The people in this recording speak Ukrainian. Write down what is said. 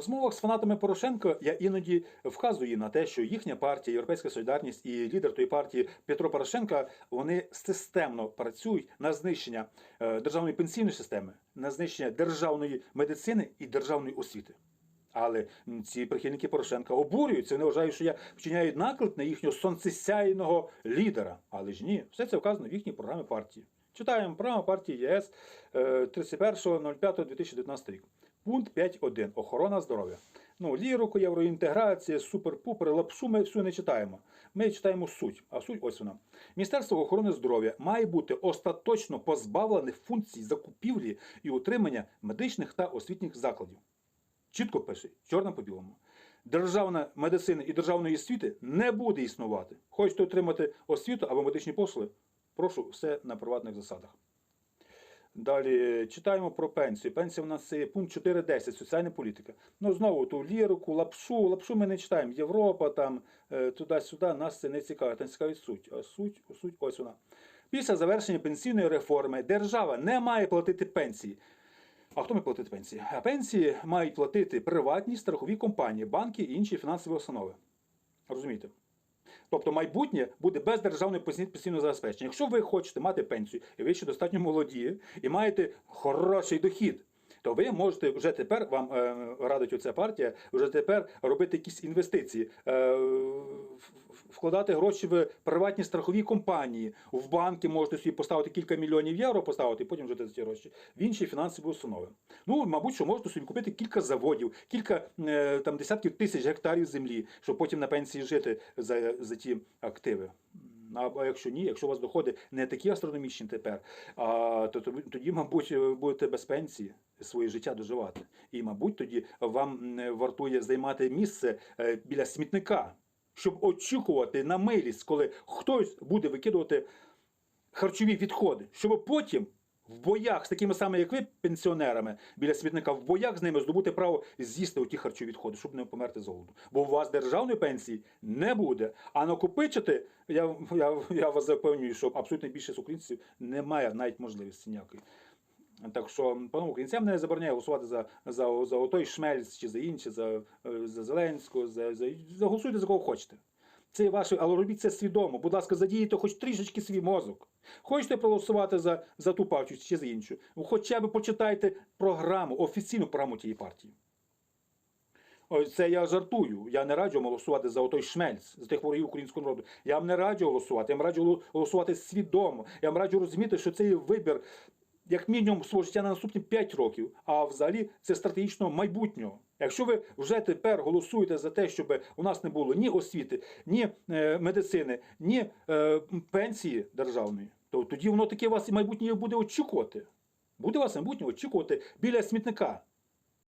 розмовах з фанатами Порошенка я іноді вказую на те, що їхня партія, Європейська Солідарність і лідер тої партії Петро Порошенка вони системно працюють на знищення е, державної пенсійної системи, на знищення державної медицини і державної освіти. Але ці прихильники Порошенка обурюються, вони вважають, що я вчиняю наклик на їхнього сонцесяйного лідера. Але ж ні, все це вказано в їхній програмі партії. Читаємо програму партії ЄС е, 31.05.2019 рік. Пункт 5.1. Охорона здоров'я. Ну, лірику, євроінтеграція, супер-пупер, лапшу ми всю не читаємо. Ми читаємо суть. А суть ось вона. Міністерство охорони здоров'я має бути остаточно позбавлене функцій закупівлі і утримання медичних та освітніх закладів. Чітко пише, чорно по білому. Державна медицина і державної освіти не буде існувати. Хочете отримати освіту або медичні послуги? Прошу все на приватних засадах. Далі читаємо про пенсію. Пенсія у нас є пункт 4.10, соціальна політика. Ну знову ту лірику, лапшу, лапшу ми не читаємо. Європа там е, туди-сюди, нас це не цікавить. Нас цікавить суть. А суть, суть ось вона. Після завершення пенсійної реформи держава не має платити пенсії. А хто має платити пенсії? А пенсії мають платити приватні страхові компанії, банки і інші фінансові установи. Розумієте? Тобто майбутнє буде без державної пенсійного забезпечення. Якщо ви хочете мати пенсію, і ви ще достатньо молоді, і маєте хороший дохід, то ви можете вже тепер, вам е, радить оця партія, вже тепер робити якісь інвестиції, е, вкладати гроші в приватні страхові компанії, в банки можете собі поставити кілька мільйонів євро, поставити, потім жити за ці гроші, в інші фінансові установи. Ну, мабуть, що можете собі купити кілька заводів, кілька е, там десятків тисяч гектарів землі, щоб потім на пенсії жити за, за ті активи. А якщо ні, якщо у вас доходи не такі астрономічні тепер, а, то тоді, мабуть, ви будете без пенсії своє життя доживати. І, мабуть, тоді вам вартує займати місце е, біля смітника, щоб очікувати на милість, коли хтось буде викидувати харчові відходи, щоб потім в боях з такими самими, як ви, пенсіонерами біля смітника, в боях з ними здобути право з'їсти оті харчові відходи, щоб не померти з голоду. Бо у вас державної пенсії не буде. А накопичити, я, я, я вас запевнюю, що абсолютно більшість українців не має навіть можливості ніякої. Так що, панове українцям не забороняє голосувати за, за, за отой Шмельц чи за інші, за, е, за Зеленського, за, за, голосуйте за кого хочете. Це ваше, але робіть це свідомо. Будь ласка, задіяйте хоч трішечки свій мозок. Хочете проголосувати за, за ту партію чи за іншу? Хоча б почитайте програму, офіційну програму тієї партії. Ось це я жартую. Я не раджу голосувати за отой шмельц, за тих ворогів українського народу. Я вам не раджу голосувати. Я вам раджу голосувати свідомо. Я вам раджу розуміти, що це є вибір, як мінімум, свого життя на наступні 5 років, а взагалі це стратегічного майбутнього. Якщо ви вже тепер голосуєте за те, щоб у нас не було ні освіти, ні е, медицини, ні е, пенсії державної, то тоді воно таке вас і майбутнє буде очікувати. Буде вас майбутнє очікувати біля смітника.